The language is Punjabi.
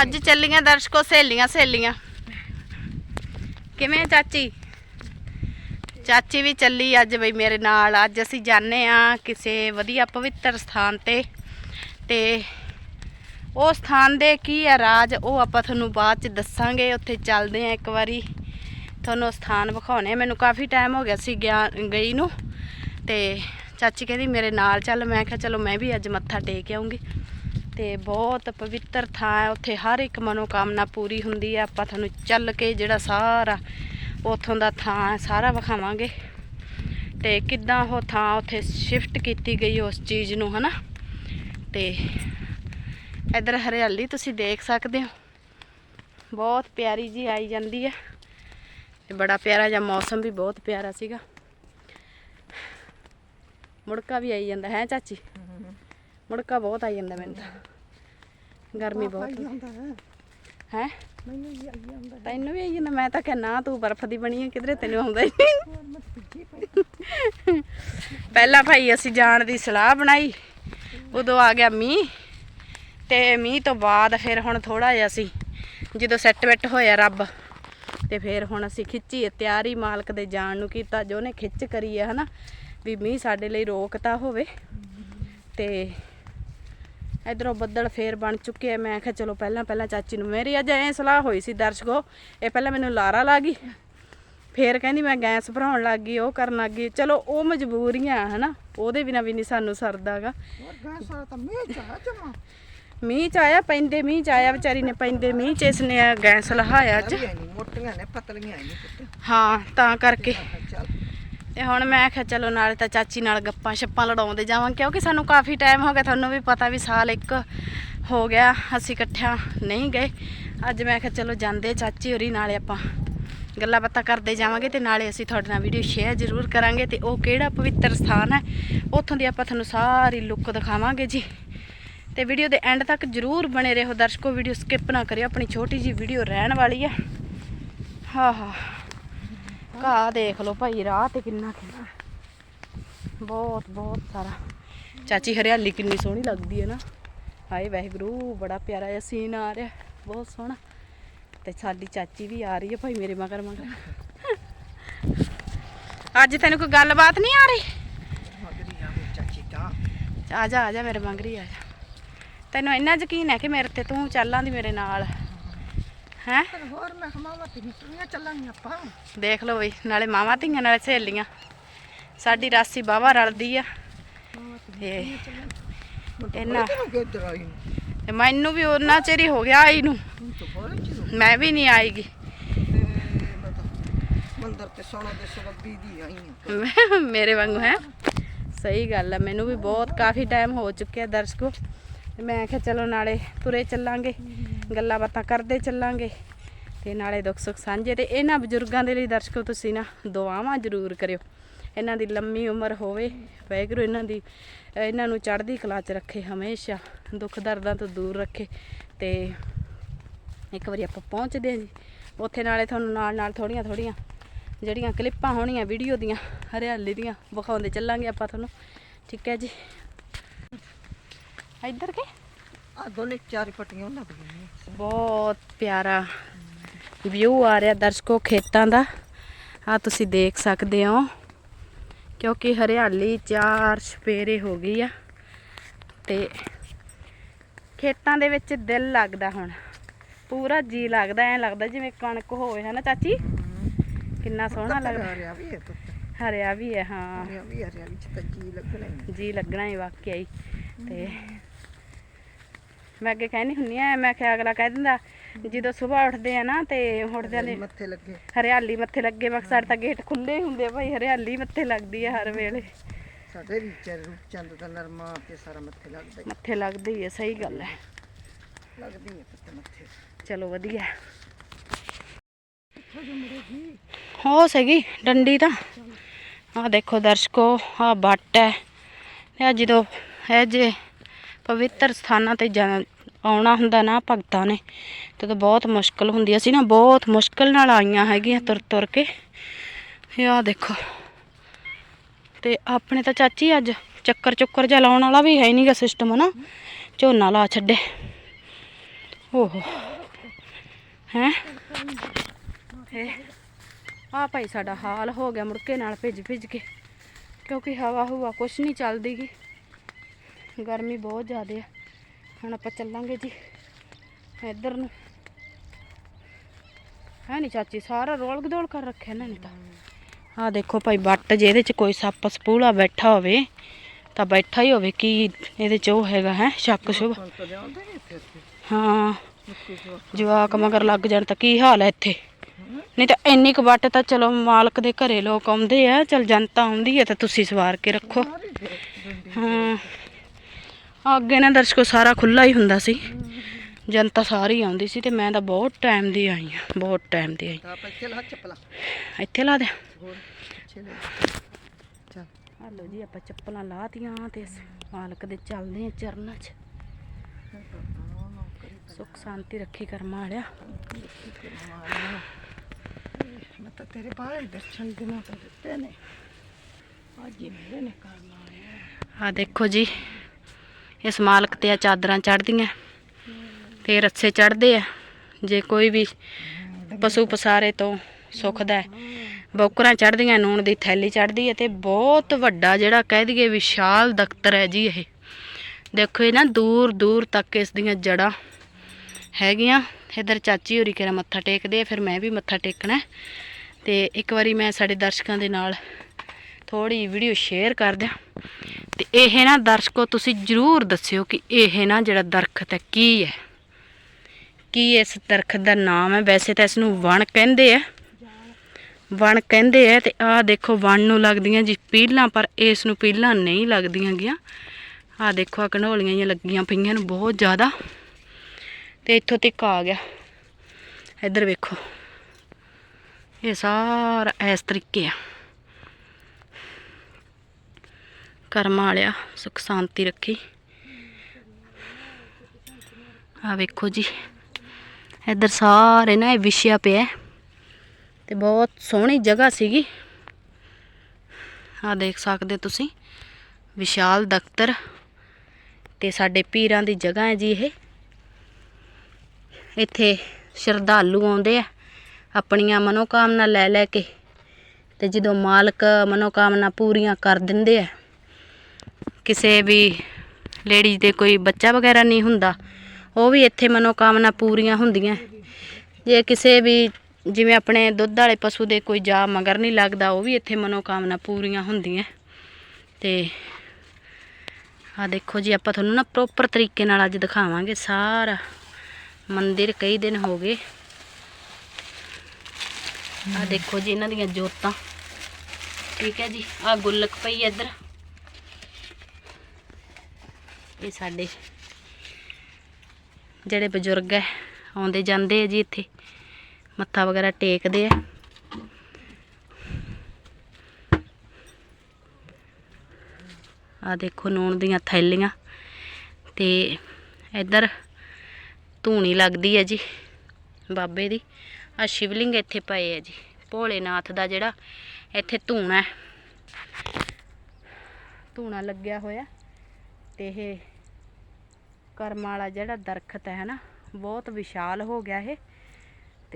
ਅੱਜ ਚੱਲੀਆਂ ਦਰਸ਼ਕੋ, ਸਹੇਲੀਆਂ ਸਹੇਲੀਆਂ। ਕਿਵੇਂ ਆ ਚਾਚੀ? ਚਾਚੀ ਵੀ ਚੱਲੀ ਅੱਜ ਬਈ ਮੇਰੇ ਨਾਲ। ਅੱਜ ਅਸੀਂ ਜਾਣੇ ਆ ਕਿਸੇ ਵਧੀਆ ਪਵਿੱਤਰ ਸਥਾਨ ਤੇ। ਤੇ ਉਹ ਸਥਾਨ ਦੇ ਕੀ ਆ ਰਾਜ, ਉਹ ਆਪਾਂ ਤੁਹਾਨੂੰ ਬਾਅਦ ਚ ਦੱਸਾਂਗੇ। ਉੱਥੇ ਚੱਲਦੇ ਆ ਇੱਕ ਵਾਰੀ। ਤੁਹਾਨੂੰ ਸਥਾਨ ਵਿਖਾਉਣੇ ਆ। ਮੈਨੂੰ ਕਾਫੀ ਟਾਈਮ ਹੋ ਗਿਆ ਸੀ ਗਿਆ, ਗਈ ਨੂੰ। ਤੇ ਚਾਚੀ ਕਹਿੰਦੀ ਮੇਰੇ ਨਾਲ ਚੱਲ। ਮੈਂ ਕਿਹਾ ਚਲੋ ਮੈਂ ਵੀ ਅੱਜ ਮੱਥਾ ਟੇਕ ਆਉਂਗੀ ਤੇ ਬਹੁਤ ਪਵਿੱਤਰ ਥਾਂ ਹੈ। ਉੱਥੇ ਹਰ ਇੱਕ ਮਨੋਕਾਮਨਾ ਪੂਰੀ ਹੁੰਦੀ ਹੈ। ਆਪਾਂ ਤੁਹਾਨੂੰ ਚੱਲ ਕੇ ਜਿਹੜਾ ਸਾਰਾ ਉੱਥੋਂ ਦਾ ਥਾਂ ਹੈ, ਸਾਰਾ ਵਿਖਾਵਾਂਗੇ। ਤੇ ਕਿੱਦਾਂ ਉਹ ਥਾਂ ਉੱਥੇ ਸ਼ਿਫਟ ਕੀਤੀ ਗਈ ਉਸ ਚੀਜ਼ ਨੂੰ, ਹਨਾ? ਤੇ ਇਧਰ ਹਰਿਆਲੀ ਤੁਸੀਂ ਦੇਖ ਸਕਦੇ ਹੋ। ਬਹੁਤ ਪਿਆਰੀ ਜੀ ਆਈ ਜਾਂਦੀ ਹੈ। ਤੇ ਬੜਾ ਪਿਆਰਾ ਜਿਹਾ ਮੌਸਮ ਵੀ ਬਹੁਤ ਪਿਆਰਾ ਸੀਗਾ। ਮੁੜਕਾ ਵੀ ਆਈ ਜਾਂਦਾ, ਹੈ ਚਾਚੀ? ਮੁੜਕਾ ਬਹੁਤ ਆਈ ਜਾਂਦਾ ਮੈਨੂੰ ਤਾਂ। ਗਰਮੀ ਬਹੁਤ ਹੈ। ਮੈਨੂੰ ਵੀ ਆਈ ਜਾਂਦਾ ਤੈਨੂੰ ਵੀ ਆਈ ਜਾਂਦਾ ਮੈਂ ਤਾਂ ਕਹਿ ਨਾ ਤੂੰ ਬਰਫ਼ ਦੀ ਬਣੀ ਹੈ ਕਿਧਰੇ ਤੈਨੂੰ ਆਉਂਦਾ ਹੀ ਨਹੀਂ। ਪਹਿਲਾਂ ਭਾਈ ਅਸੀਂ ਜਾਣ ਦੀ ਸਲਾਹ ਬਣਾਈ ਉਦੋਂ ਆ ਗਿਆ ਮੀਂਹ ਤੇ ਮੀਂਹ ਤੋਂ ਬਾਅਦ ਫਿਰ ਹੁਣ ਥੋੜਾ ਜਿਹਾ ਸੀ ਜਦੋਂ ਸੈੱਟ ਵੈਟ ਹੋਇਆ ਰੱਬ ਤੇ ਫਿਰ ਹੁਣ ਅਸੀਂ ਖਿੱਚੀ ਤਿਆਰੀ ਮਾਲਕ ਦੇ ਜਾਣ ਨੂੰ ਕੀਤਾ ਜੋ ਨੇ ਖਿੱਚ ਕਰੀ ਹੈ ਹਨਾ ਵੀ ਮੀਂਹ ਸਾਡੇ ਲਈ ਰੋਕਤਾ ਹੋਵੇ ਤੇ ਇਧਰੋਂ ਬੱਦਲ ਫੇਰ ਬਣ ਚੁੱਕੇ ਆ। ਮੈਂ ਕਿਹਾ ਚਲੋ ਪਹਿਲਾਂ ਪਹਿਲਾਂ ਚਾਚੀ ਨੂੰ ਮੇਰੀ ਅੱਜ ਐ ਸਲਾਹ ਹੋਈ ਸੀ ਦਰਸ਼ਕੋ ਇਹ ਪਹਿਲਾਂ ਮੈਨੂੰ ਲਾਰਾ ਲਾ ਗਈ। ਫੇਰ ਕਹਿੰਦੀ ਮੈਂ ਗੈਸ ਭਰਾਉਣ ਲੱਗ ਗਈ ਉਹ ਕਰਨ ਲੱਗ ਗਈ। ਚਲੋ ਉਹ ਮਜਬੂਰੀਆਂ ਹਨਾ? ਉਹਦੇ ਬਿਨਾ ਵੀ ਨਹੀਂ ਸਾਨੂੰ ਸਰਦਾਗਾ ਮੀਂਹ ਚ ਆਇਆ ਪੈਂਦੇ ਮੀਂਹ ਚ ਆਇਆ ਵਿਚਾਰੀ ਨੇ ਪੈਂਦੇ ਮੀਂਹ ਚ ਇਸਨੇ ਗੈਸ ਲਹਾਇਆ ਅੱਜ। ਮੋਟੀਆਂ ਨੇ ਪਤਲੀਆਂ ਨਹੀਂ ਪੁੱਤ। ਹਾਂ ਤਾਂ ਕਰਕੇ। ਤੇ ਹੁਣ ਮੈਂ ਕਿਹਾ ਚਲੋ ਨਾਲੇ ਤਾਂ ਚਾਚੀ ਨਾਲ ਗੱਪਾਂ ਛੱਪਾਂ ਲੜਾਉਂਦੇ ਜਾਵਾਂ ਕਿਉਂਕਿ ਸਾਨੂੰ ਕਾਫੀ ਟਾਈਮ ਹੋ ਗਿਆ, ਤੁਹਾਨੂੰ ਵੀ ਪਤਾ ਵੀ ਸਾਲ ਇੱਕ ਹੋ ਗਿਆ, ਅਸੀਂ ਇਕੱਠਿਆਂ ਨਹੀਂ ਗਏ। ਅੱਜ ਮੈਂ ਕਿਹਾ ਚਲੋ ਜਾਂਦੇ ਚਾਚੀ ਹੋਰੀ, ਨਾਲੇ ਆਪਾਂ ਗੱਲਾਂ ਬਾਤਾਂ ਕਰਦੇ ਜਾਵਾਂਗੇ ਤੇ ਨਾਲੇ ਅਸੀਂ ਤੁਹਾਡੇ ਨਾਲ ਵੀਡੀਓ ਸ਼ੇਅਰ ਜ਼ਰੂਰ ਕਰਾਂਗੇ ਤੇ ਉਹ ਕਿਹੜਾ ਪਵਿੱਤਰ ਸਥਾਨ ਹੈ, ਉੱਥੋਂ ਦੀ ਆਪਾਂ ਤੁਹਾਨੂੰ ਸਾਰੀ ਲੁੱਕ ਦਿਖਾਵਾਂਗੇ ਜੀ। ਤੇ ਵੀਡੀਓ ਦੇ ਐਂਡ ਤੱਕ ਜ਼ਰੂਰ ਬਣੇ ਰਹੋ, ਦਰਸ਼ਕੋ ਵੀਡੀਓ ਸਕਿਪ ਨਾ ਕਰਿਓ, ਆਪਣੀ ਛੋਟੀ ਜੀ ਵੀਡੀਓ ਰਹਿਣ ਵਾਲੀ ਹੈ। ਹਾਂ ਹਾਂ। ਘਾਹ ਦੇਖ ਲਓ ਭਾਈ, ਰਾਹ ਤੇ ਕਿੰਨਾ ਕਿੰਨਾ ਬਹੁਤ ਬਹੁਤ ਸਾਰਾ। ਚਾਚੀ, ਹਰਿਆਲੀ ਕਿੰਨੀ ਸੋਹਣੀ ਲੱਗਦੀ ਹੈ ਨਾ। ਹਾਏ, ਵਾਹਿਗੁਰੂ, ਬੜਾ ਪਿਆਰਾ ਜਿਹਾ ਸੀਨ ਆ ਰਿਹਾ ਬਹੁਤ ਸੋਹਣਾ। ਤੇ ਸਾਡੀ ਚਾਚੀ ਵੀ ਆ ਰਹੀ ਹੈ ਭਾਈ, ਮੇਰੇ ਮਗਰ ਮਗਰ। ਅੱਜ ਤੈਨੂੰ ਕੋਈ ਗੱਲਬਾਤ ਨਹੀਂ ਆ ਰਹੀ? ਮਗਰੀ ਆ ਚਾਚੀ ਤਾਂ ਆ ਜਾ ਆ ਜਾ, ਮੇਰੇ ਮਗਰੀ ਆ ਜਾ। ਤੈਨੂੰ ਇੰਨਾ ਯਕੀਨ ਹੈ ਕਿ ਮੇਰੇ ਤੇ ਤੂੰ ਚੱਲਾਂ ਦੀ ਮੇਰੇ ਨਾਲ? ਹੈ? ਪਰ ਹੋਰ ਮੈਂ ਹਮਾਵਾ ਤੇ ਨਹੀਂ ਚੱਲਾਂਗੇ ਆਪਾਂ। ਦੇਖ ਲਓ ਬਈ ਨਾਲੇ ਮਾਵਾਂ ਧੀਆਂ ਨਾਲੇ ਸਹੇਲੀਆਂ। ਸਾਡੀ ਰਾਸੀ ਬਾਵਾ ਰਲਦੀ ਆ। ਤੇ ਇਹਨਾਂ ਮੈਨੂੰ ਵੀ ਉਹਨਾਂ ਚਿਰ ਹੀ ਹੋ ਗਿਆ ਆਈ ਨੂੰ। ਮੈਂ ਵੀ ਨਹੀਂ ਆਈਗੀ। ਮੰਦਰ ਤੇ ਸੋਣਾ ਦੇ ਸਬੱਬੀ ਦੀ ਆਈ ਆ। ਮੇਰੇ ਵਾਂਗੂ ਹੈ? ਸਹੀ ਗੱਲ ਹੈ ਮੈਨੂੰ ਵੀ ਬਹੁਤ ਕਾਫੀ ਟਾਈਮ ਹੋ ਚੁੱਕਿਆ ਦਰਸ਼ਕੋ। ਮੈਂ ਕਿਹਾ ਚਲੋ ਨਾਲੇ ਤੁਰੇ ਚੱਲਾਂਗੇ। ਗੱਲਾਂ ਬਾਤਾਂ ਕਰਦੇ ਚੱਲਾਂਗੇ। ਤੇ ਨਾਲੇ ਦੁੱਖ ਸੁੱਖ ਸਾਂਝੇ ਤੇ ਇਹਨਾਂ ਬਜ਼ੁਰਗਾਂ ਦੇ ਲਈ ਦਰਸ਼ਕੋ ਤੁਸੀਂ ਨਾ ਦੁਆਵਾਂ ਜ਼ਰੂਰ ਕਰਿਓ। ਇਹਨਾਂ ਦੀ ਲੰਮੀ ਉਮਰ ਹੋਵੇ, ਵਾਹਿਗੁਰੂ ਇਹਨਾਂ ਦੀ, ਇਹਨਾਂ ਨੂੰ ਚੜ੍ਹਦੀ ਕਲਾ 'ਚ ਰੱਖੇ ਹਮੇਸ਼ਾ, ਦੁੱਖ ਦਰਦਾਂ ਤੋਂ ਦੂਰ ਰੱਖੇ। ਤੇ ਇੱਕ ਵਾਰੀ ਆਪਾਂ ਪਹੁੰਚਦੇ ਹਾਂ ਜੀ। ਉੱਥੇ ਨਾਲੇ ਤੁਹਾਨੂੰ ਨਾਲ ਨਾਲ ਥੋੜੀਆਂ ਥੋੜੀਆਂ ਜਿਹੜੀਆਂ ਕਲਿੱਪਾਂ ਹੋਣੀਆਂ, ਵੀਡੀਓ ਦੀਆਂ, ਹਰਿਆਲੀ ਦੀਆਂ, ਵਿਖਾਉਂਦੇ ਚੱਲਾਂਗੇ ਆਪਾਂ ਤੁਹਾਨੂੰ। ਠੀਕ ਹੈ ਜੀ। ਇੱਧਰ ਕੇ। ਆ ਦੋਨੇ ਚਾਰ ਪੱਟੀਆਂ ਲੱਗ ਗਈਆਂ। ਬਹੁਤ ਪਿਆਰਾ ਵਿਊ ਆ ਰਿਹਾ ਦਰਸ਼ਕੋ ਖੇਤਾਂ ਦਾ। ਆ ਤੁਸੀਂ ਦੇਖ ਸਕਦੇ ਹੋ ਕਿਉਂਕਿ ਹਰਿਆਲੀ ਚਾਰ ਛਪੇਰੇ ਹੋ ਗਈ ਆ ਤੇ ਖੇਤਾਂ ਦੇ ਵਿੱਚ ਦਿਲ ਲੱਗਦਾ ਹੁਣ। ਪੂਰਾ ਜੀ ਲੱਗਦਾ ਐ ਲੱਗਦਾ ਜਿਵੇਂ ਕਣਕ ਹੋਵੇ ਹਨਾ ਚਾਚੀ? ਕਿੰਨਾ ਸੋਹਣਾ ਲੱਗਦਾ। ਵੀ ਹਰਿਆ ਵੀ ਹੈ ਹਾਂ। ਆ ਰਿਹਾ ਵੀ ਆ ਰਿਹਾ ਵਿੱਚ ਤਾਂ ਜੀ ਲੱਗਣਾ ਜੀ ਲੱਗਣਾ ਹੀ ਵਾਕਿਆ ਹੀ। ਤੇ ਮੈਂ ਅੱਗੇ ਕਹਿੰਦੀ ਹੁੰਨੀ ਆ ਮੈਂ ਕਿਹਾ ਅਗਲਾ ਕਹਿ ਦਿੰਦਾ ਜਦੋਂ ਸਵੇਰ ਉੱਠਦੇ ਆ ਨਾ ਤੇ ਉੱਠਦੇ ਨੇ ਮੱਥੇ ਲੱਗੇ। ਹਰਿਆਲੀ ਮੱਥੇ ਲੱਗੇ ਮਕਸਦ ਤਾਂ ਗੇਟ ਖੁੱਲੇ ਹੁੰਦੇ ਆ ਭਾਈ ਹਰਿਆਲੀ ਮੱਥੇ ਲੱਗਦੀ ਹੈ ਹਰ ਵੇਲੇ। ਸਾਡੇ ਵੀ ਰੂਪ ਚੰਦ ਦਾ ਨਰਮਾ ਤੇ ਸਾਰਾ ਮੱਥੇ ਲੱਗਦਾ ਹੀ। ਮੱਥੇ ਲੱਗਦੀ ਹੈ ਸਹੀ ਗੱਲ ਹੈ ਲੱਗਦੀ ਹੈ ਪੁੱਤ ਮੱਥੇ। ਚਲੋ ਵਧੀਆ। ਹੋ ਸਗੀ ਡੰਡੀ ਤਾਂ। ਆ ਦੇਖੋ ਦਰਸ਼ਕੋ ਆ ਬੱਟ ਹੈ। ਤੇ ਆ ਜਦੋਂ ਇਹ ਜੇ ਪਵਿੱਤਰ ਸਥਾਨਾਂ ਤੇ ਜਾ- ਆਉਣਾ ਹੁੰਦਾ ਨਾ ਭਗਤਾਂ ਨੇ, ਤੇ ਤਾਂ ਬਹੁਤ ਮੁਸ਼ਕਲ ਹੁੰਦੀ ਹੈ। ਅਸੀਂ ਨਾ ਬਹੁਤ ਮੁਸ਼ਕਲ ਨਾਲ ਆਈਆਂ ਹੈਗੀਆਂ ਤੁਰ ਤੁਰ ਕੇ। ਇਹ ਆ ਦੇਖੋ, ਤੇ ਆਪਣੇ ਤਾਂ ਚਾਚੀ ਅੱਜ ਚੱਕਰ ਚੁੱਕਰ ਜਿਹਾ ਲਾਉਣ ਵਾਲਾ ਵੀ ਹੈ ਨਹੀਂਗਾ ਸਿਸਟਮ ਹਨਾ। ਝੋਨਾ ਲਾ ਛੱਡੇ। ਓਹੋ। ਹੈ? ਆ ਭਾਈ ਸਾਡਾ ਹਾਲ ਹੋ ਗਿਆ ਮੁੜਕੇ ਨਾਲ ਭਿੱਜ ਭਿੱਜ ਕੇ। ਕਿਉਂਕਿ ਹਵਾ ਹੁਵਾ ਕੁਛ ਨਹੀਂ ਚੱਲਦੀ ਗੀ। ਗਰਮੀ ਬਹੁਤ ਜ਼ਿਆਦਾ ਆ। ਹੁਣ ਆਪਾਂ ਚੱਲਾਂਗੇ ਜੀ ਇੱਧਰ ਨੂੰ। ਹੈ ਨਹੀਂ ਚਾਚੀ ਸਾਰਾ ਰੋਲ ਗਦੋਲ ਕਰ ਰੱਖਿਆ ਇਹਨਾਂ ਨੇ ਤਾਂ। ਆ ਦੇਖੋ ਭਾਈ ਬੱਟ ਜੇ ਇਹਦੇ ਚ ਕੋਈ ਸੱਪ ਸਪੂਲਾ ਬੈਠਾ ਹੋਵੇ ਤਾਂ ਬੈਠਾ ਹੀ ਹੋਵੇ ਕੀ ਇਹਦੇ ਚ ਉਹ ਹੈਗਾ ਹੈ ਸ਼ੱਕ ਸ਼ੁਭ। ਹਾਂ ਜਵਾਕ ਮਗਰ ਲੱਗ ਜਾਣ ਤਾਂ ਕੀ ਹਾਲ ਹੈ ਇੱਥੇ? ਨਹੀਂ ਤਾਂ ਇੰਨੀ ਕੁ ਵੱਟ ਤਾਂ ਚਲੋ ਮਾਲਕ ਦੇ ਘਰੇ ਲੋਕ ਆਉਂਦੇ ਆ ਚਲ ਜਨਤਾ ਆਉਂਦੀ ਹੈ ਤਾਂ ਤੁਸੀਂ ਸਵਾਰ ਕੇ ਰੱਖੋ। ਹਾਂ। ਅੱਗੇ ਨਾ ਦਰਸ਼ਕੋ ਸਾਰਾ ਖੁੱਲਾ ਹੀ ਹੁੰਦਾ ਸੀ। ਜਨਤਾ ਸਾਰੀ ਆਉਂਦੀ ਸੀ ਤੇ ਮੈਂ ਤਾਂ ਬਹੁਤ ਟਾਈਮ ਦੀ ਆਈ ਆ ਬਹੁਤ ਟਾਈਮ ਦੀ ਆਈ। ਆਪਾਂ ਇੱਥੇ ਲਾ ਚੱਪਲਾਂ। ਇੱਥੇ ਲਾ ਦੇ ਹੋਰ ਪਿੱਛੇ ਲੈ ਚੱਲ। ਹਲੋ ਜੀ ਆਪਾਂ ਚੱਪਲਾਂ ਲਾਤੀਆਂ ਤੇ ਮਾਲਕ ਦੇ ਚੱਲਦੇ ਆ ਚਰਨਾਂ 'ਚ। ਸੁੱਖ ਸ਼ਾਂਤੀ ਰੱਖੀ ਕਰਮਾਂ ਵਾਲਿਆ ਮੈਂ ਤਾਂ ਤੇਰੇ ਬਾਹਰ ਦਰਸ਼ਨ ਦਿਨਾਂ ਤੋਂ ਦਿੱਤੇ ਨੇ। ਅੱਜ ਮੇਰੇ ਨੇ ਆਇਆ। ਆ ਦੇਖੋ ਜੀ ਇਸ ਮਾਲਕ ਤੇ ਆ ਚਾਦਰਾਂ ਚੜਦੀਆਂ ਤੇ ਰੱਸੇ ਚੜਦੇ ਆ। ਜੇ ਕੋਈ ਵੀ ਪਸ਼ੂ ਪਸਾਰੇ ਤੋਂ ਸੁੱਖਦਾ ਹੈ। ਬੌਕਰਾਂ ਚੜਦੀਆਂ ਨੂਣ ਦੀ ਥੈਲੀ ਚੜਦੀ ਹੈ ਤੇ ਬਹੁਤ ਵੱਡਾ ਜਿਹੜਾ ਕਹਿ ਦਈਏ ਵਿਸ਼ਾਲ ਦਫ਼ਤਰ ਹੈ ਜੀ ਇਹ। ਦੇਖੋ ਇਹ ਨਾ ਦੂਰ ਦੂਰ ਤੱਕ ਇਸ ਦੀਆਂ ਜੜਾਂ ਹੈਗੀਆਂ। ਇਧਰ ਚਾਚੀ ਹੋਰੀ ਕਿਹੜਾ ਮੱਥਾ ਟੇਕਦੇ ਆ, ਫਿਰ ਮੈਂ ਵੀ ਮੱਥਾ ਟੇਕਣਾ ਹੈ। ਤੇ ਇੱਕ ਵਾਰੀ ਮੈਂ ਸਾਡੇ ਦਰਸ਼ਕਾਂ ਦੇ ਨਾਲ ਥੋੜੀ ਵੀਡੀਓ ਸ਼ੇਅਰ ਕਰ ਦਿਆਂ। ਤੇ ਇਹ ਨਾ ਦਰਸ਼ਕੋ, ਤੁਸੀਂ ਜਰੂਰ ਦੱਸਿਓ ਕਿ ਇਹ ਨਾ ਜਿਹੜਾ ਦਰਖਤ ਹੈ, ਕੀ ਹੈ? ਕੀ ਇਸ ਦਰਖਤ ਦਾ ਨਾਮ ਹੈ? ਵੈਸੇ ਤਾਂ ਇਸ ਨੂੰ ਵਣ ਕਹਿੰਦੇ ਆ। ਵਣ ਕਹਿੰਦੇ ਆ ਤੇ ਆਹ ਦੇਖੋ, ਵਣ ਨੂੰ ਲੱਗਦੀਆਂ ਜੀ ਪੀਲਾਂ, ਪਰ ਇਸ ਨੂੰ ਪੀਲਾਂ ਨਹੀਂ ਲੱਗਦੀਆਂ ਗੀਆਂ। ਆਹ ਦੇਖੋ ਆ ਕਨੋਲੀਆਂ ਜਿਹੀਆਂ ਲੱਗੀਆਂ ਪਈਆਂ ਨੇ, ਬਹੁਤ ਜ਼ਿਆਦਾ। ਤੇ ਇੱਥੋਂ ਤੱਕ ਆ ਗਿਆ। ਇੱਧਰ ਵੇਖੋ। ਇਹ ਸਾਰਾ ਇਸ ਤਰੀਕੇ ਆ। ਕਰਮਾਂ ਵਾਲਿਆ, ਸੁਖ ਸ਼ਾਂਤੀ ਰੱਖੀ। ਆ ਵੇਖੋ ਜੀ, ਇੱਧਰ ਸਾਰੇ ਨਾ ਇਹ ਵਿਸ਼ਿਆ ਪਿਆ ਹੈ ਤੇ ਬਹੁਤ ਸੋਹਣੀ ਜਗ੍ਹਾ ਸੀਗੀ। ਆ ਦੇਖ ਸਕਦੇ ਤੁਸੀਂ, ਵਿਸ਼ਾਲ ਦਫ਼ਤਰ ਤੇ ਸਾਡੇ ਪੀਰਾਂ ਦੀ ਜਗ੍ਹਾ ਹੈ ਜੀ ਇਹ। ਇੱਥੇ ਸ਼ਰਧਾਲੂ ਆਉਂਦੇ ਆ, ਆਪਣੀਆਂ ਮਨੋਕਾਮਨਾ ਲੈ ਲੈ ਕੇ ਤੇ ਜਦੋਂ ਮਾਲਕ ਮਨੋਕਾਮਨਾ ਪੂਰੀਆਂ ਕਰ ਦਿੰਦੇ ਆ ਕਿਸੇ ਵੀ ਲੇਡੀਜ਼ ਦੇ ਕੋਈ ਬੱਚਾ ਵਗੈਰਾ ਨਹੀਂ ਹੁੰਦਾ, ਉਹ ਵੀ ਇੱਥੇ ਮਨੋਕਾਮਨਾ ਪੂਰੀਆਂ ਹੁੰਦੀਆਂ। ਜੇ ਕਿਸੇ ਵੀ ਜਿਵੇਂ ਆਪਣੇ ਦੁੱਧ ਵਾਲੇ ਪਸ਼ੂ ਦੇ ਕੋਈ ਜਾ ਮਗਰ ਨਹੀਂ ਲੱਗਦਾ, ਉਹ ਵੀ ਇੱਥੇ ਮਨੋਕਾਮਨਾ ਪੂਰੀਆਂ ਹੁੰਦੀਆਂ। ਤੇ ਆ ਦੇਖੋ ਜੀ, ਆਪਾਂ ਤੁਹਾਨੂੰ ਨਾ ਪ੍ਰੋਪਰ ਤਰੀਕੇ ਨਾਲ ਅੱਜ ਦਿਖਾਵਾਂਗੇ ਸਾਰਾ। ਮੰਦਿਰ ਕਈ ਦਿਨ ਹੋ ਗਏ। ਆ ਦੇਖੋ ਜੀ, ਇਹਨਾਂ ਦੀਆਂ ਜੋਤਾਂ। ਠੀਕ ਹੈ ਜੀ ਆ ਗੁੱਲਕ ਪਈ ਇੱਧਰ। ਇਹ ਸਾਡੇ ਜਿਹੜੇ ਬਜ਼ੁਰਗ ਹੈ ਆਉਂਦੇ ਜਾਂਦੇ ਆ ਜੀ ਇੱਥੇ, ਮੱਥਾ ਵਗੈਰਾ ਟੇਕਦੇ ਆ। ਆ ਦੇਖੋ ਨੂਣ ਦੀਆਂ ਥੈਲੀਆਂ ਤੇ ਇੱਧਰ ਧੂਣੀ ਲੱਗਦੀ ਹੈ ਜੀ, ਬਾਬੇ ਦੀ। ਆ ਸ਼ਿਵਲਿੰਗ ਇੱਥੇ ਪਏ ਹੈ ਜੀ, ਭੋਲੇਨਾਥ ਦਾ ਜਿਹੜਾ ਇੱਥੇ ਧੂਣਾ ਧੂਣਾ ਲੱਗਿਆ ਹੋਇਆ ਤੇ ਇਹ ਕਰਮ ਵਾਲਾ ਜਿਹੜਾ ਦਰਖਤ ਹੈ ਨਾ ਬਹੁਤ ਵਿਸ਼ਾਲ ਹੋ ਗਿਆ ਇਹ।